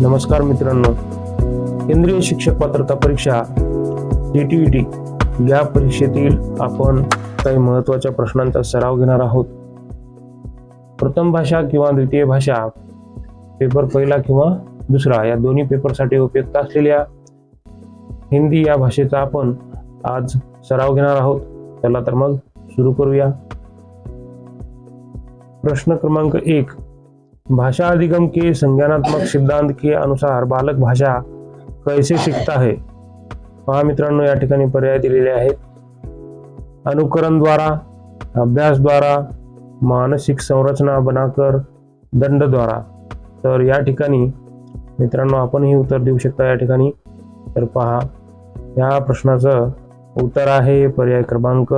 नमस्कार मित्रांनो. केंद्रीय शिक्षक पात्रता परीक्षा टी ई टी या परीक्षेतील आपण काही महत्त्वाच्या प्रश्नांचा सराव घेणार आहोत. प्रथम भाषा किंवा द्वितीय भाषा पेपर पहिला किंवा दुसरा या दोन्ही पेपरसाठी उपयुक्त असलेल्या हिंदी या भाषेचा आपण आज सराव घेणार आहोत. चला तर मग सुरू करूया. प्रश्न क्रमांक एक भाषा अधिगम के संज्ञानात्मक सिद्धांत के अनुसार बालक भाषा कैसे शिकता है? पहा मित्रांनो या ठिकाणी पर्याय दिलेले आहेत. अनुकरणद्वारा अभ्यासद्वारा मानसिक संरचना बनाकर दंडद्वारा तर या ठिकाणी मित्रांनो आपणही उत्तर देऊ शकता या ठिकाणी. तर पहा या प्रश्नाचं उत्तर आहे पर्याय क्रमांक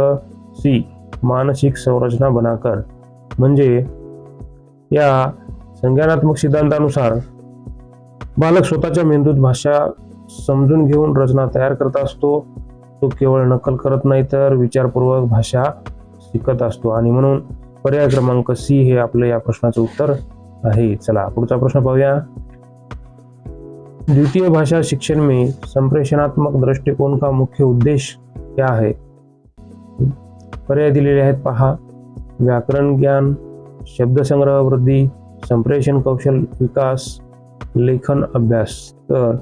सी मानसिक संरचना बनाकर. म्हणजे या संज्ञानात्मक सिद्धांतानुसार बालक स्वतःच्या मेंदूत भाषा समजून घेऊन रचना तयार करत असतो. तो केवळ नकल करत नाही तर विचारपूर्वक भाषा शिकत असतो. आणि म्हणून पर्याय क्रमांक सी हे आपलं या प्रश्नाचं उत्तर आहे. चला पुढचा प्रश्न पाहूया. द्वितीय भाषा शिक्षण में संप्रेषणात्मक दृष्टिकोन का मुख्य उद्देश क्या है? पर्याय दिलेले आहेत पहा. व्याकरण ज्ञान शब्दसंग्रह वृद्धी संप्रेषण कौशल विकास लेखन अभ्यास. तर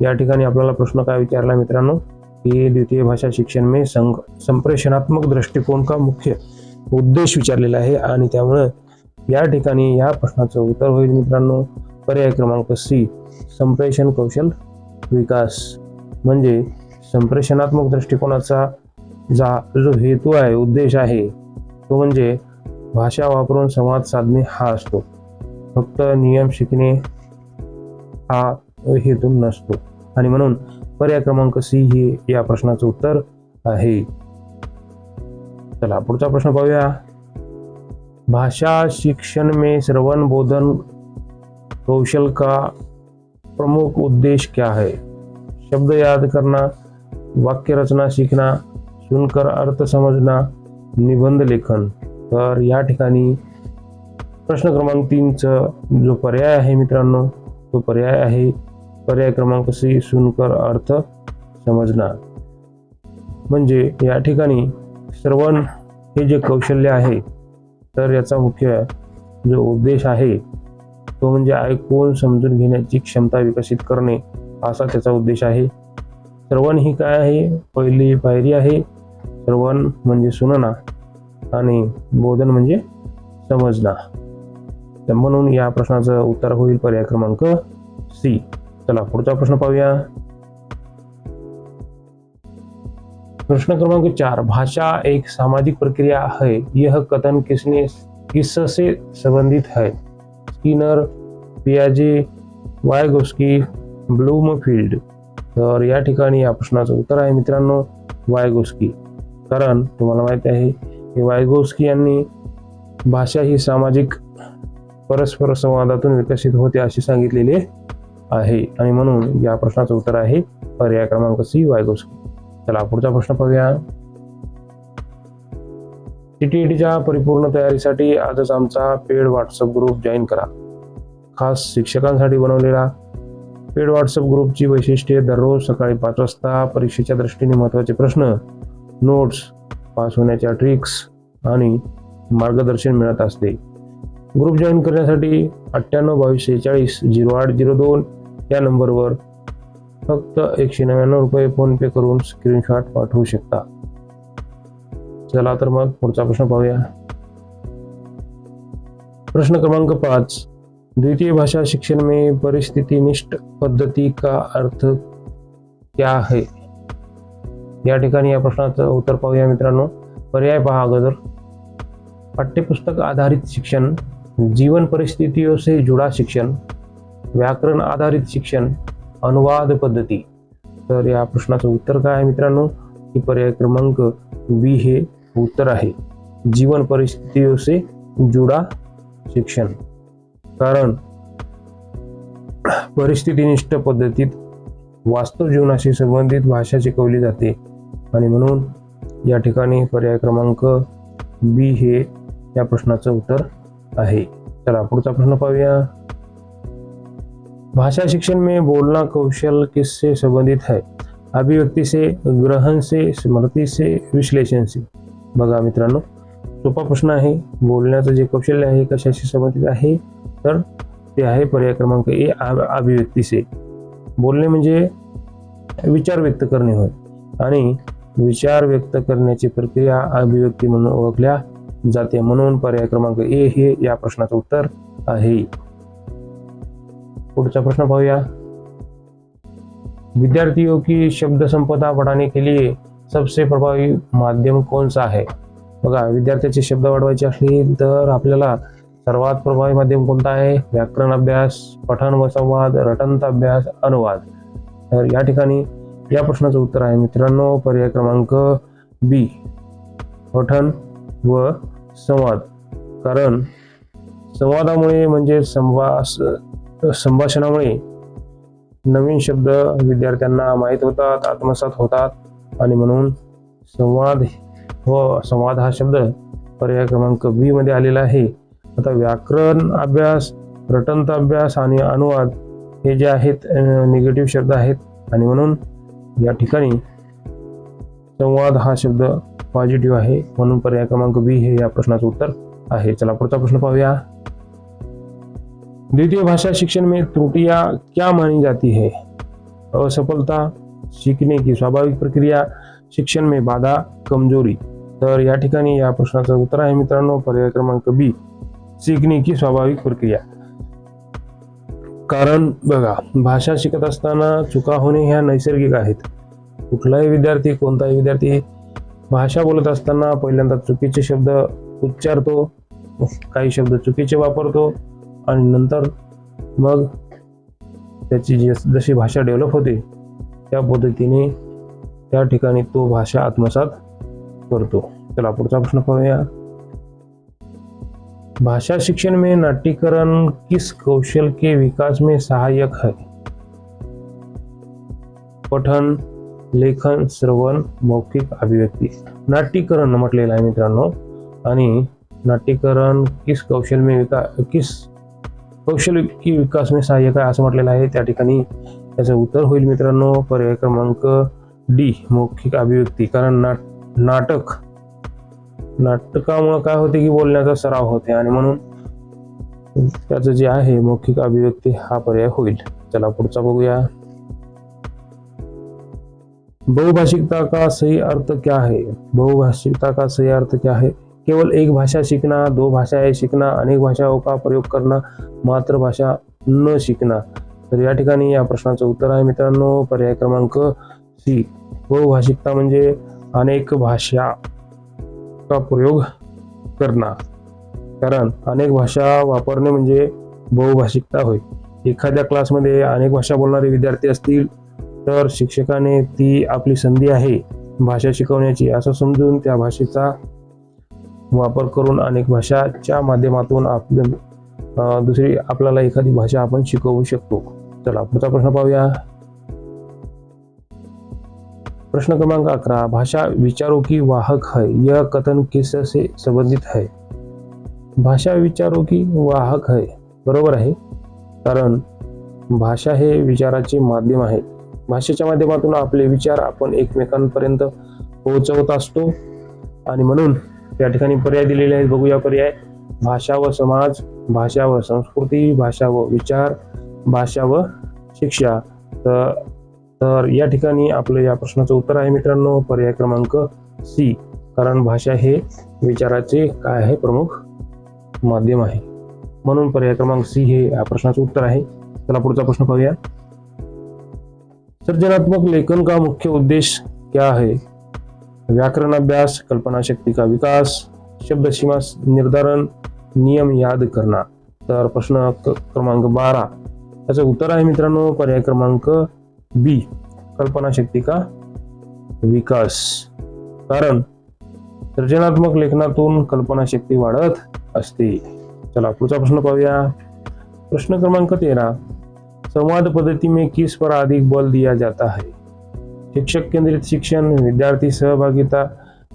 या ठिकाणी आपल्याला प्रश्न काय विचारला मित्रांनो? की द्वितीय भाषा शिक्षण मे संघ संप्रेषणात्मक दृष्टिकोन का मुख्य उद्देश विचारलेला आहे? आणि त्यामुळे या ठिकाणी या प्रश्नाचं उत्तर होईल मित्रांनो. पर्याय क्रमांक सी संप्रेषण कौशल विकास. म्हणजे संप्रेषणात्मक दृष्टिकोनाचा जा जो हेतू आहे उद्देश आहे तो म्हणजे भाषा वापरून संवाद साधणे हा असतो. फक्त नियम शिकणे हा हेतू नसतो. आणि म्हणून पर्याय क्रमांक सी हे या प्रश्नाचं उत्तर आहे. चला पुढचा प्रश्न पाहूया. भाषा शिक्षण में श्रवण बोधन कौशल का प्रमुख उद्देश्य क्या है? शब्द याद करना वाक्य रचना सीखना सुनकर अर्थ समजना निबंध लेखन. तर या ठिकाणी प्रश्न क्रमांक तीनचा जो पर्याय आहे मित्रांनो तो पर्याय आहे पर्याय क्रमांक सी सुनकर अर्थ समजणार. म्हणजे या ठिकाणी श्रवण हे जे कौशल्य आहे तर याचा मुख्य जो उद्देश आहे तो म्हणजे ऐकून समजून घेण्याची क्षमता विकसित करणे असा त्याचा उद्देश आहे. श्रवण ही काय आहे? पहिली पायरी आहे श्रवण म्हणजे सुनना आणि बोधन म्हणजे समजना. तर म्हणून या प्रश्नाचं उत्तर होईल पर्याय क्रमांक सी. चला पुढचा प्रश्न पाहूया. प्रश्न क्रमांक चार. भाषा एक सामाजिक प्रक्रिया है. यह कथन किसने किससे संबंधित है? स्किनर पियाजे वायगोस्की ब्लूमफिल्ड. तर या ठिकाणी या प्रश्नाचं उत्तर आहे मित्रांनो वायगोस्की. कारण तुम्हाला माहिती आहे की वायगोस्की यांनी भाषा ही सामाजिक परस्पर संवादातून विकसित होते असे सांगितलेले आहे. आणि म्हणून या प्रश्नाचं उत्तर आहे पर्याय क्रमांक सी वायगोस्की चला पुढचा प्रश्न पाहूया. टीटीईटीच्या परिपूर्ण तयारीसाठी आजच आमचा पेड व्हॉट्सअप ग्रुप जॉईन करा. खास शिक्षकांसाठी बनवलेला पेड व्हॉट्सअप ग्रुपची वैशिष्ट्ये दररोज सकाळी पाच वाजता परीक्षेच्या दृष्टीने महत्त्वाचे प्रश्न नोट्स पास होण्याच्या ट्रिक्स आणि मार्गदर्शन मिळत असते. ग्रुप जॉईन करण्यासाठी अठ्ठ्याण्णव बावीस सेहेचाळीस झिरो आठ झिरो दोन या नंबरवर फक्त एकशे नव्याण्णव रुपये फोनपे करून स्क्रीनशॉट पाठवू शकता. चला तर मग पुढचा प्रश्न पाहूया. प्रश्न क्रमांक पाच. द्वितीय भाषा शिक्षण में परिस्थितीनिष्ठ पद्धती का अर्थ क्या है? या ठिकाणी या प्रश्नाचं उत्तर पाहूया मित्रांनो. पर्याय पहा अगोदर. पाठ्यपुस्तक आधारित शिक्षण जीवन परिस्थितियों से जुड़ा शिक्षण व्याकरण आधारित शिक्षण अनुवाद पद्धती। तर या प्रश्नाचं उत्तर काय आहे मित्रांनो? की पर्याय क्रमांक बी हे उत्तर आहे. जीवन परिस्थितियों से जुड़ा शिक्षण. कारण परिस्थितीनिष्ठ पद्धतीत वास्तव जीवनाशी संबंधित भाषा शिकवली जाते. आणि म्हणून या ठिकाणी पर्याय क्रमांक बी हे या प्रश्नाचं उत्तर आहे. चला पुढचा प्रश्न पाहूया. भाषा शिक्षण में बोलना कौशल किससे संबंधित है? अभिव्यक्ती से ग्रहण से स्मृती से विश्लेषण से. बघा मित्रांनो सोपा प्रश्न आहे. बोलण्याचं जे कौशल्य आहे कशाशी संबंधित आहे? तर ते आहे पर्याय क्रमांक ए अभिव्यक्तीचे अभिव्यक्ती से. बोलणे म्हणजे विचार व्यक्त करणे होय. आणि विचार व्यक्त करण्याची प्रक्रिया अभिव्यक्ती म्हणून ओळखल्या जाते. म्हणून पर्याय क्रमांक ए हे या प्रश्नाचं उत्तर आहे. पुढचा प्रश्न पाहूया. विद्यार्थियों हो की शब्द संपदा बढ़ाने के लिए सबसे प्रभावी माध्यम कौन सा है बघा विद्यार्थ्याचे शब्द वाढवायचे असतील तर आपल्याला सर्वात प्रभावी माध्यम कोणता आहे? व्याकरण अभ्यास पठण व संवाद रटंत अभ्यास अनुवाद. तर या ठिकाणी या प्रश्नाचं उत्तर आहे मित्रांनो. पर्याय क्रमांक बी. पठण व संवाद. कारण संवादामुळे म्हणजे संभाष संभाषणामुळे नवीन शब्द विद्यार्थ्यांना माहीत होतात आत्मसात होतात आणि म्हणून संवाद व संवाद हा शब्द पर्याय क्रमांक बी मध्ये आलेला आहे. आता व्याकरण अभ्यास रटंत अभ्यास आणि अनुवाद हे जे आहेत निगेटिव्ह शब्द आहेत आणि म्हणून या ठिकाणी संवाद हा शब्द पॉझिटिव्ह आहे. म्हणून पर्याय क्रमांक बी हे या प्रश्नाचं उत्तर आहे. चला पुढचा प्रश्न पाहूया. द्वितीय भाषा शिक्षण में त्रुटियां क्या मानी जाती है? असफलता शिकणे की स्वाभाविक प्रक्रिया शिक्षण में बाधा कमजोरी. तर या ठिकाणी या प्रश्नाचं उत्तर आहे मित्रांनो. पर्याय क्रमांक बी शिकणे की स्वाभाविक प्रक्रिया. कारण बघा भाषा शिकत असताना चुका होणे ह्या नैसर्गिक आहेत. कुठलाही विद्यार्थी कोणताही विद्यार्थी भाषा बोलत असताना पहिल्यांदा चुकीचे शब्द उच्चारतो काही शब्द चुकीचे वापरतो आणि नंतर मग त्याची जी जशी भाषा डेव्हलप होते त्या पद्धतीने त्या ठिकाणी तो भाषा आत्मसात करतो. चला पुढचा प्रश्न पाहूया. भाषा शिक्षण में नाट्यकरण किस कौशल के विकास में सहायक है? पठन लेखन श्रवण मौखिक अभिव्यक्ती. नाट्यकरण म्हटलेलं आहे मित्रांनो. आणि नाट्यकरण किस कौशल में विका किस कौशल्य की विकास मी सहाय्यक आहे असं म्हटलेलं आहे? त्या ठिकाणी त्याचं उत्तर होईल मित्रांनो. पर्याय क्रमांक डी मौखिक अभिव्यक्ती. कारण नाट नाटक नाटकामुळं काय होते की बोलण्याचा सराव होते. आणि म्हणून त्याचं जे आहे मौखिक अभिव्यक्ती हा पर्याय होईल. चला पुढचा बघूया. बहुभाषिकता का सही अर्थ क्या है? बहुभाषिकता का सही अर्थ क्या है? केवल एक भाषा सीखना दो भाषाएं सीखना अनेक भाषाओं का प्रयोग करना मातृभाषा न शिकना तर या ठिकाणी या प्रश्नाचं उत्तर आहे मित्रांनो पर्याय क्रमांक सी. बहुभाषिकता म्हणजे अनेक भाषा का प्रयोग करणं. कारण अनेक भाषा वापरणे म्हणजे बहुभाषिकता होय. एखाद्या क्लासमध्ये अनेक भाषा बोलणारे विद्यार्थी असतील तर शिक्षकाने ती आपली संधी आहे भाषा शिकवण्याची असं समजून त्या भाषेचा वापर करून अनेक भाषाच्या माध्यमातून आपलं दुसरी आपल्याला एखादी भाषा आपण शिकवू शकतो. चला पुढचा प्रश्न पाहूया. प्रश्न क्रमांक अकरा भाषा विचारों की वाहक है यह कथन किससे संबंधित है? भाषा विचारों की वाहक है बरोबर आहे? कारण भाषा हे विचाराचे माध्यम आहे. भाषेच्या माध्यमातून आपले विचार आपण एकमेकांपर्यंत पोहोचवत असतो. आणि म्हणून या ठिकाणी पर्याय दिलेले आहेत. बघूया पर्याय. भाषा व समाज भाषा व संस्कृती भाषा व विचार भाषा व शिक्षा. तर तर या ठिकाणी आपलं या प्रश्नाचं उत्तर आहे मित्रांनो. पर्याय क्रमांक सी कारण भाषा हे विचाराचे काय आहे? प्रमुख माध्यम आहे. म्हणून पर्याय क्रमांक सी हे या प्रश्नाचं उत्तर आहे. चला पुढचा प्रश्न पाहूया. सृजनात्मक लेखन का मुख्य उद्देश्य क्या है? व्याकरण अभ्यास कल्पना शक्ति का विकास शब्द सीमा निर्धारण नियम याद करना. तर प्रश्न क्रमांक बारा. त्याचं उत्तर आहे मित्रांनो पर्याय क्रमांक बी. कल्पना शक्ती का विकास. कारण सृजनात्मक लेखनातून कल्पना शक्ती वाढत असते. चला पुढचा प्रश्न पाहूया. प्रश्न क्रमांक तेरा. संवाद पद्धति में किस पर अधिक बल दिया जाता है? शिक्षक केंद्रित शिक्षण विद्यार्थी सहभागिता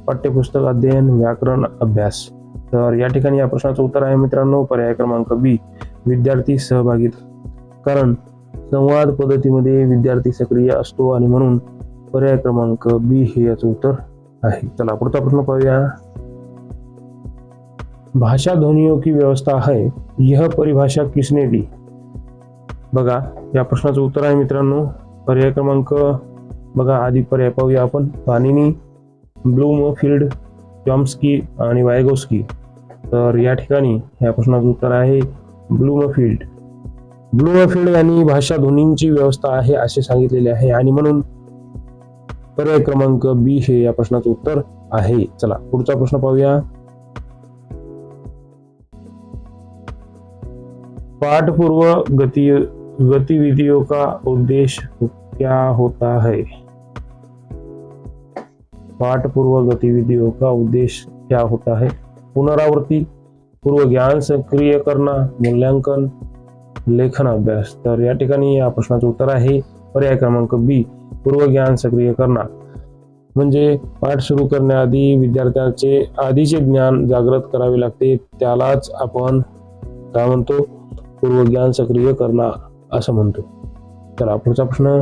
पाठ्यपुस्तक अध्ययन व्याकरण अभ्यास। तर या ठिकाणी या प्रश्नाचं उत्तर आहे मित्रांनो पर्याय क्रमांक बी विद्यार्थी सहभागिता. कारण संवाद पद्धतीमध्ये विद्यार्थी सक्रिय असतो आणि म्हणून पर्याय क्रमांक बी हे याचं उत्तर आहे. चला पुढचा प्रश्न पाहूया. भाषा ध्वनियों की व्यवस्था है यह परिभाषा किसने दी बघा या प्रश्नाचं उत्तर आहे मित्रांनो. पर्याय क्रमांक बघा आधी पर्याय पाहूया आपण. पाणीनी ब्लूम फील्ड चॉम्स्की आणि वायगोस्की. तर या ठिकाणी या प्रश्नाचं उत्तर आहे ब्लूमफिल्ड ब्लूमफिल्ड यांनी भाषा ध्वनींची व्यवस्था आहे असे सांगितलेले आहे. आणि म्हणून पर्याय क्रमांक बी हे या प्रश्नाचं उत्तर आहे. चला पुढचा प्रश्न पाहूया. पाठपूर्व गती गतिविधियों का उद्देश्य क्या होता है? पाठपूर्व गतिविधियों का उद्देश्य क्या होता है? पुनरावृत्ति पूर्व ज्ञान सक्रिय करना मूल्यांकन लेखन अभ्यास। तर या ठिकाणी या प्रश्नाचं उत्तर आहे पर्याय क्रमांक बी पूर्व ज्ञान सक्रिय करना. म्हणजे पाठ सुरू करण्याआधी विद्यार्थ्याचे आधीचे ज्ञान जागृत करावे लागते. त्यालाच आपण काय म्हणतो? पूर्व ज्ञान सक्रिय करणार असं म्हणतो. प्रश्न.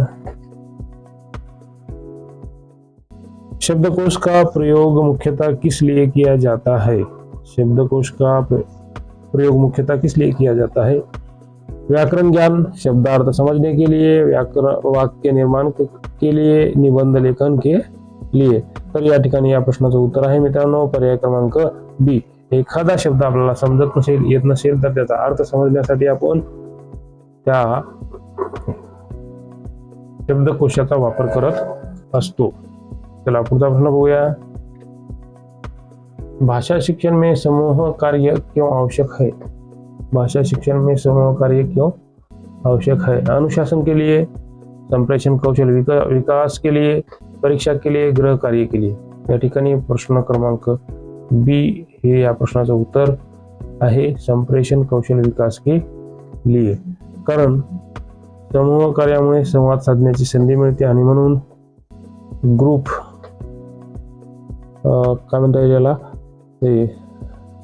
शब्दकोश का प्रयोग मुख्यतः किस लिए किया जाता है? शब्दकोश का प्रयोग मुख्यतः किस लिए किया जाता है? व्याकरण ज्ञान, शब्दार्थ समझने के लिए, व्याकरण, वाक्य निर्माण के के लिए, निबंध लेखन के लिए. तर या ठिकाणी या प्रश्नाचं उत्तर आहे मित्रांनो, पर्याय क्रमांक बी. एखादा शब्द आपल्याला समजत नसेल, येत नसेल, तर त्याचा अर्थ समजण्यासाठी आपण त्या शब्दकोशाचा वापर करत असतो. चला पुढचा प्रश्न बघूया. भाषा शिक्षण में समूह कार्य क्यों आवश्यक है भाषा शिक्षण में समूह कार्य क्यों आवश्यक है अनुशासन के लिए संप्रेषण कौशल विका, विकास के लिए परीक्षा के लिए गृह कार्य के लिए या ठिकाणी प्रश्न क्रमांक बी हे या प्रश्नाचं उत्तर आहे. संप्रेषण कौशल विकास के लिए कारण समूह कार्यामुळे संवाद साधण्याची संधी मिळते आणि म्हणून ग्रुप काय म्हणता येईल याला? ते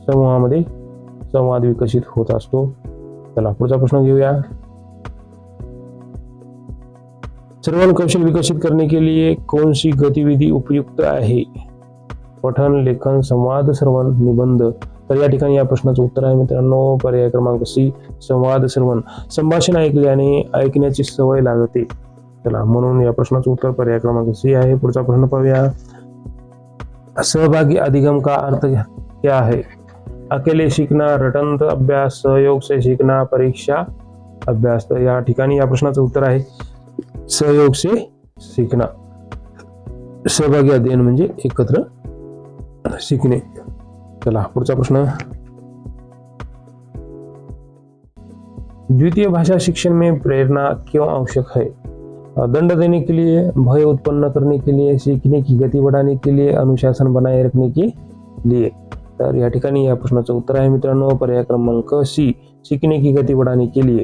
समूहामध्ये संवाद विकसित होत असतो. चला पुढचा प्रश्न घेऊया. श्रवण कौशल विकसित करने के लिए कौन सी गतिविधि उपयुक्त आहे? पठन लेखन संवाद श्रवण निबंध. तर या ठिकाणी या प्रश्नाचं उत्तर आहे. मित्रांनो पर्याय क्रमांक सी संवाद श्रवण. संभाषण ऐकल्याने ऐकण्याची सवय लागते. चला म्हणून या प्रश्नाचं उत्तर पर्याय क्रमांक सी आहे. पुढचा प्रश्न पाहूया. सहभागी अधिगम का अर्थ क्या है अकेले शिकणं रटंत अभ्यास सहयोग से शिकणं परीक्षा अभ्यास. तर या ठिकाणी या प्रश्नाचं उत्तर आहे. सहयोग से शिकणं. सहभागी अध्ययन म्हणजे एकत्र शिकणे. चला पुढचा प्रश्न. द्वितीय भाषा शिक्षण में प्रेरणा क्यों आवश्यक है? दंड देने के लिए भय उत्पन्न करने के लिए सीखने की गति बढ़ाने के लिए अनुशासन बनाए रखने के लिए। तर या ठिकाणी या प्रश्नाचं उत्तर आहे मित्रांनो पर्याय क्रमांक सी शिकणे की गती बढ़ाने के लिए.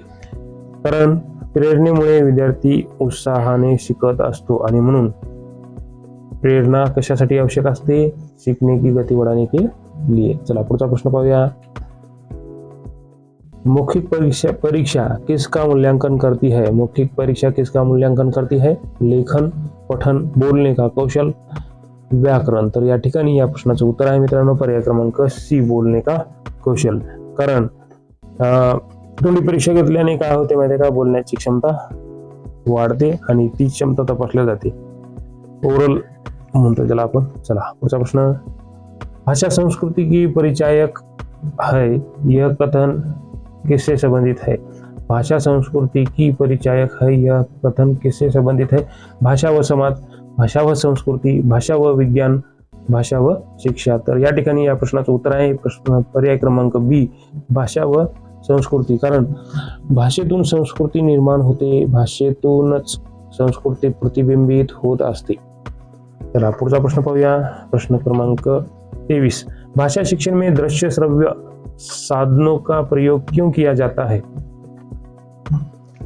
कारण प्रेरणेमुळे विद्यार्थी उत्साहाने शिकत असतो आणि म्हणून प्रेरणा कशासाठी आवश्यक असते? शिकणे की गती बढ़ाने के लिहिले चला पुढचा प्रश्न पाहूया. मौखिक परीक्षा परीक्षा किसका मूल्यांकन करती है? मौखिक परीक्षा किसका मूल्यांकन करती है? लेखन पठन बोलणे का कौशल व्याकरण. तर या ठिकाणी या प्रश्नाचं उत्तर आहे मित्रांनो पर्याय क्रमांक सी बोलणे का कौशल. कारण अं, तोंडी परीक्षा घेतल्याने काय होते माहिती का? बोलण्याची क्षमता वाढते आणि ती क्षमता तपासल्या जाते. ओरल म्हणतो त्याला आपण. चला पुढचा प्रश्न. भाषा संस्कृति की परिचायक है यह कथन किससे संबंधित है? भाषा संस्कृति की परिचायक है यह कथन किससे संबंधित है? भाषा व समाज भाषा व संस्कृती भाषा व विज्ञान भाषा व शिक्षा। तर या ठिकाणी या प्रश्नाचं उत्तर आहे प्रश्न पर्याय क्रमांक बी भाषा व संस्कृती. कारण भाषेतून संस्कृती निर्माण होते भाषेतूनच संस्कृती प्रतिबिंबित होत असते. चला पुढचा प्रश्न पाहूया. प्रश्न क्रमांक तेवीस. भाषा शिक्षण में दृश्य श्रव्य साधनों का प्रयोग क्यों किया जाता है?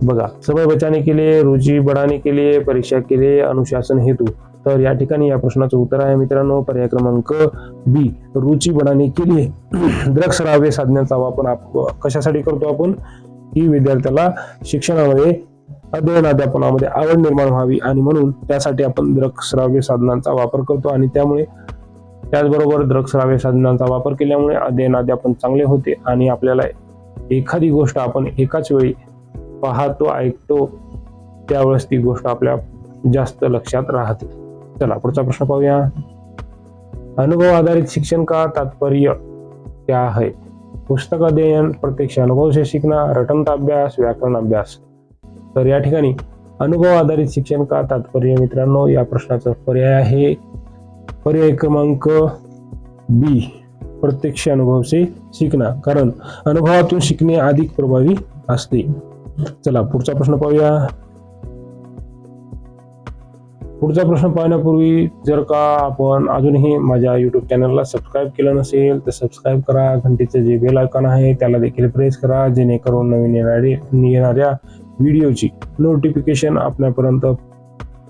बघा समय बचाने के लिए रुचि बढ़ाने के लिए परीक्षा के लिए अनुशासन हेतु. तर या ठिकाणी या प्रश्नाचं उत्तर आहे मित्रांनो पर्याय क्रमांक बी रुची बढ़ाने के लिए द्रक श्राव्य साधनांचा वापर आप- कशासाठी करतो आपण? की विद्यार्थ्याला शिक्षणामध्ये अध्ययन अध्यापनामध्ये आवड निर्माण व्हावी आणि म्हणून त्यासाठी आपण दृकश्राव्य साधनांचा वापर करतो आणि त्यामुळे त्याचबरोबर दृकश्राव्य साधनांचा वापर केल्यामुळे अध्ययन अध्यापन चांगले होते आणि आपल्याला एखादी गोष्ट आपण एकाच वेळी पाहतो ऐकतो त्यावेळेस ती गोष्ट आपल्या जास्त लक्षात राहते. चला पुढचा प्रश्न पाहूया. अनुभव आधारित शिक्षण का तात्पर्य क्या है पुस्तक अध्ययन प्रत्यक्ष अनुभव से शिकणं रटनता अभ्यास व्याकरण अभ्यास. तर या ठिकाणी अनुभव आधारित शिक्षण का तात्पर्य मित्रांनो या प्रश्नाचा पर्याय आहे. पर्याय क्रमांक बी प्रत्यक्ष अनुभव से शिकना कारण अनुभवातून शिकणे अधिक प्रभावी असते. चला पुढचा प्रश्न पाहूया. पुढचा प्रश्न पाहण्यापूर्वी जर का आपण अजूनही माझ्या युट्यूब चॅनलला सबस्क्राईब केलं नसेल तर सबस्क्राईब करा. घंटीचे जे बेल आयकॉन आहे त्याला देखील प्रेस करा. जेणेकरून नवीन येणारे येणाऱ्या व्हिडिओची नोटिफिकेशन आपल्यापर्यंत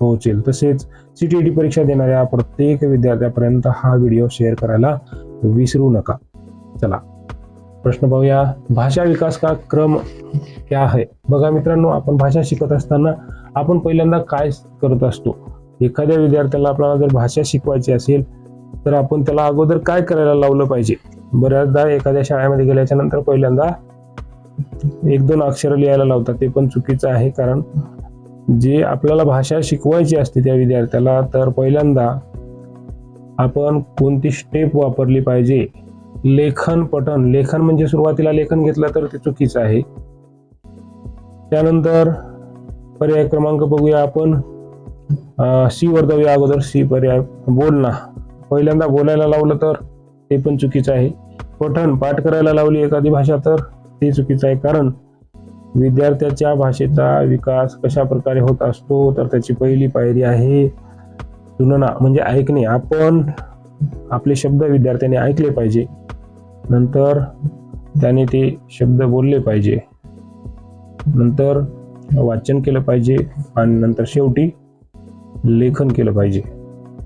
पोहोचेल. तसेच सी टी टी परीक्षा देणाऱ्या प्रत्येक विद्यार्थ्यापर्यंत हा व्हिडिओ शेअर करायला विसरू नका. चला प्रश्न पाहूया. भाषा विकास का क्रम क्या आहे बघा मित्रांनो आपण भाषा शिकत असताना आपण पहिल्यांदा काय करत असतो? एखाद्या विद्यार्थ्याला आपल्याला जर भाषा शिकवायची असेल तर आपण त्याला अगोदर काय करायला लावलं पाहिजे? बऱ्याचदा एखाद्या शाळेमध्ये गेल्याच्यानंतर पहिल्यांदा एक दोन अक्षर लिहायला लावतात. ते पण चुकीचं आहे कारण जे आपल्याला भाषा शिकवायची असते त्या विद्यार्थ्याला तर पहिल्यांदा आपण कोणती स्टेप वापरली पाहिजे? लेखन पठण. लेखन म्हणजे सुरुवातीला लेखन घेतलं तर ते चुकीचं आहे. त्यानंतर पर्याय क्रमांक बघूया आपण. सी वर जाऊया अगोदर. सी पर्याय. बोलणं. पहिल्यांदा बोलायला लावलं तर ते पण चुकीचं आहे. पठण. पाठ करायला लावली एखादी भाषा तर ते चुकीचं आहे. कारण विद्यार्थ्याच्या भाषेचा विकास कशा प्रकारे होत असतो तर त्याची पहिली पायरी आहे तुलना म्हणजे ऐकणे. आपण आपले शब्द विद्यार्थ्याने ऐकले पाहिजे नंतर त्याने ते शब्द बोलले पाहिजे नंतर वाचन केलं पाहिजे आणि नंतर शेवटी लेखन केलं पाहिजे.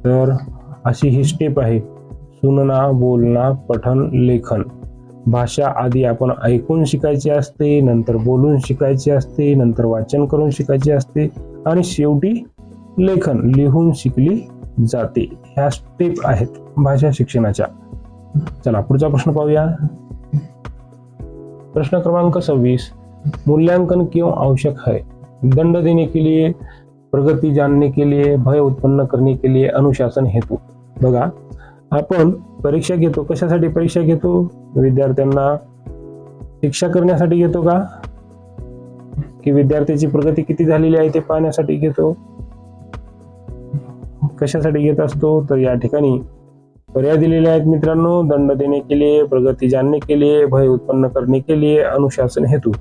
तर अशी ही स्टेप आहे सुनना बोलणं पठन लेखन. भाषा आधी आपण ऐकून शिकायची असते नंतर बोलून शिकायची असते नंतर वाचन करून शिकायची असते आणि शेवटी लेखन लिहून शिकली जाते. ह्या स्टेप आहेत भाषा शिक्षणाच्या. चला पुढचा प्रश्न पाहूया. प्रश्न क्रमांक सव्वीस. मूल्यांकन क्यों आवश्यक है दंड देने के लिए प्रगती जानने के लिए भय उत्पन्न करने के लिए अनुशासन हेतू. बघा आपण परीक्षा घेतो? कशासाठी परीक्षा घेतो? विद्यार्थ्यांना शिक्षा करण्यासाठी घेतो का? की विद्यार्थ्याची प्रगती किती झालेली आहे ते पाहण्यासाठी घेतो? कशासाठी घेत असतो? तर या ठिकाणी पर्याय दिलेले आहेत मित्रांनो. दंड देणे के लिए प्रगती जाणणे के लिए भय उत्पन्न करणे के लिए अनुशासन हेतू.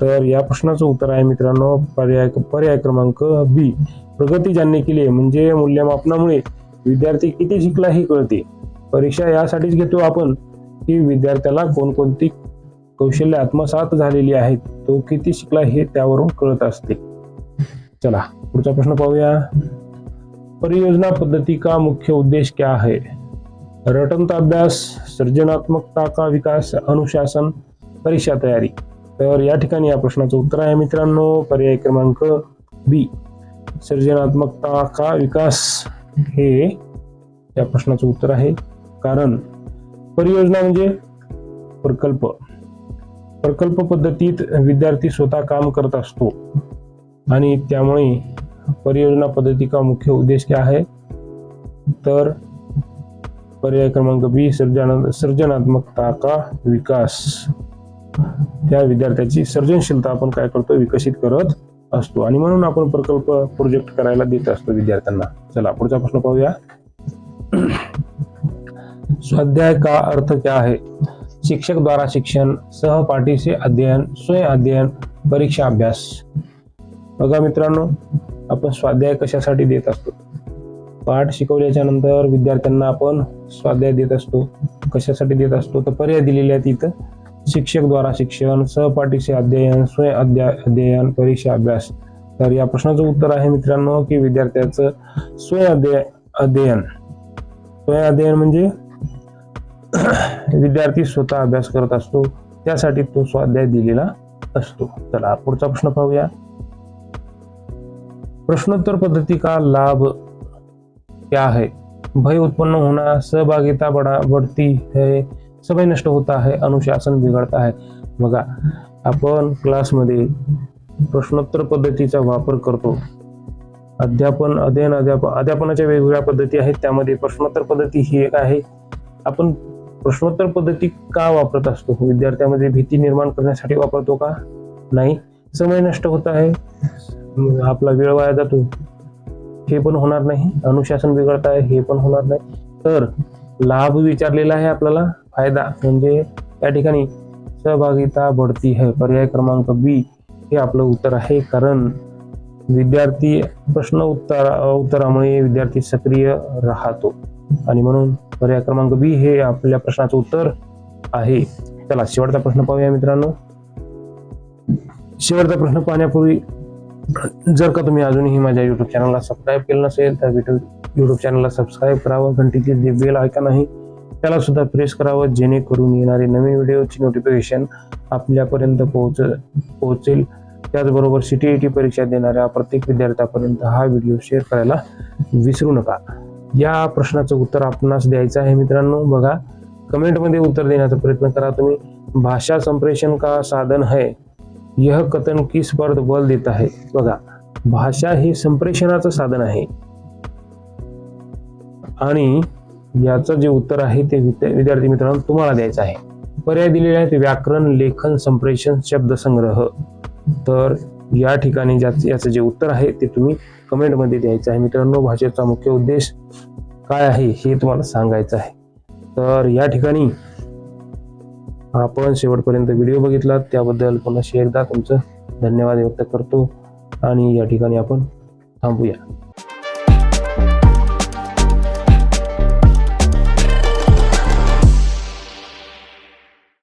तर या प्रश्नाचं उत्तर आहे मित्रांनो पर्याय पर्याय क्रमांक बी प्रगती जाणणे के लिए म्हणजे मूल्यमापनामुळे विद्यार्थी किती शिकला हे कळते. परीक्षा यासाठीच घेतो आपण की विद्यार्थ्याला कोणकोणती कौशल्य आत्मसात झालेली आहेत तो किती शिकला हे त्यावरून कळत असते. चला पुढचा प्रश्न पाहूया. परियोजना पद्धती का मुख्य उद्देश क्या है? रटनता अभ्यास सृजनात्मकता का विकास अनुशासन परीक्षा तयारी. तर या ठिकाणी या प्रश्नाचं उत्तर आहे मित्रांनो पर्याय क्रमांक बी. सृजनात्मकता का विकास? हे या प्रश्नाचं उत्तर आहे. कारण परियोजना म्हणजे प्रकल्प. प्रकल्प पद्धतीत विद्यार्थी स्वतः काम करत असतो. आणि त्यामुळे परियोजना पद्धती का मुख्य उद्देश क्या आहे? तर पर्याय क्रमांक बी सर्जन सर्जनात्मकता का विकास? त्या विद्यार्थ्याची सर्जनशीलता आपण काय करतो? विकसित करत असतो. आणि म्हणून आपण प्रकल्प प्रोजेक्ट करायला देत असतो विद्यार्थ्यांना. चला पुढचा प्रश्न पाहूया. स्वाध्याय का अर्थ क्या है? शिक्षक द्वारा शिक्षण सहपाठी से अध्ययन स्वयं अध्ययन परीक्षा अभ्यास। बघा मित्रांनो आपण स्वाध्याय कशासाठी देत असतो? पाठ शिकवल्याच्या नंतर विद्यार्थ्यांना आपण स्वाध्याय देत असतो. कशासाठी देत असतो? तर पर्याय दिलेले आहेत इथं. शिक्षक द्वारा शिक्षण सहपाठीचे अध्ययन स्वयं अध्या अध्ययन परीक्षा अभ्यास. तर या प्रश्नाचं उत्तर आहे मित्रांनो की विद्यार्थ्याचं स्वयं अध्यय अध्ययन. स्वयं अध्ययन म्हणजे विद्यार्थी स्वतः अभ्यास करत असतो त्यासाठी तो स्वाध्याय दिलेला असतो. चला पुढचा प्रश्न पाहूया. प्रश्नोत्तर पद्धती का लाभ क्या है? भय उत्पन्न होना सहभागिता बढ़ा बढ़ती है समय नष्ट होता है अनुशासन बिघडता है. बघा आपण क्लासमध्ये प्रश्नोत्तर पद्धतीचा वापर करतो. अध्यापन अध्ययन अध्यापन अध्यापनाच्या वेगवेगळ्या पद्धती आहेत त्यामध्ये प्रश्नोत्तर पद्धती ही एक आहे. आपण प्रश्नोत्तर पद्धती का वापरत असतो? विद्यार्थ्यामध्ये भीती निर्माण करण्यासाठी वापरतो का? नाही. समय नष्ट होत आहे. आपला वेळ वाया जातो. हे पण होणार नाही. अनुशासन बिघडत आहे. हे पण होणार नाही. तर लाभ विचारलेला आहे आपल्याला. फायदा म्हणजे या ठिकाणी सहभागिता बढती है पर्याय क्रमांक बी हे आपलं उत्तर आहे. कारण विद्यार्थी प्रश्न उत्तरा उत्तरामुळे विद्यार्थी सक्रिय राहतो. आणि म्हणून पर्याय क्रमांक बी हे आपल्या प्रश्नाचं उत्तर आहे. चला शेवटचा प्रश्न पाहूया मित्रांनो. शेवटचा प्रश्न पाहण्यापूर्वी जर का तुम्ही अजूनही माझ्या युट्यूब चॅनलला सबस्क्राईब केलं नसेल तर युट्यूब चॅनलला सबस्क्राईब करावं. घंटीचे जे बेल का नाही त्याला सुद्धा प्रेस करावं जेणेकरून येणारे नवीन व्हिडिओची नोटिफिकेशन आपल्यापर्यंत पोहोच पोहोचेल. त्याचबरोबर सी टी ई टी परीक्षा देणाऱ्या प्रत्येक विद्यार्थ्यापर्यंत हा व्हिडिओ शेअर करायला विसरू नका. या प्रश्नाचं उत्तर आपणास द्यायचं आहे. मित्रांनो बघा कमेंटमध्ये उत्तर देण्याचा प्रयत्न करा तुम्ही. भाषा संप्रेषण का साधन है? यह कथन किस पर बल देत आहे? बघा भाषा हे संप्रेषणाचं साधन आहे. आणि याचं जे उत्तर आहे ते विद्या- विद्यार्थी मित्रांनो तुम्हाला द्यायचं आहे. पर्याय दिलेले आहेत व्याकरण लेखन संप्रेषण शब्दसंग्रह. तर या ठिकाणी ज्याच याचं जे उत्तर आहे ते तुम्ही कमेंटमध्ये द्यायचं आहे. मित्रांनो भाषेचा मुख्य उद्देश काय आहे हे तुम्हाला सांगायचं आहे. तर या ठिकाणी आपण शेवटपर्यंत व्हिडिओ बघितला त्याबद्दल पुन्हा एकदा तुमचं धन्यवाद व्यक्त करतो. आणि या ठिकाणी आपण थांबूया.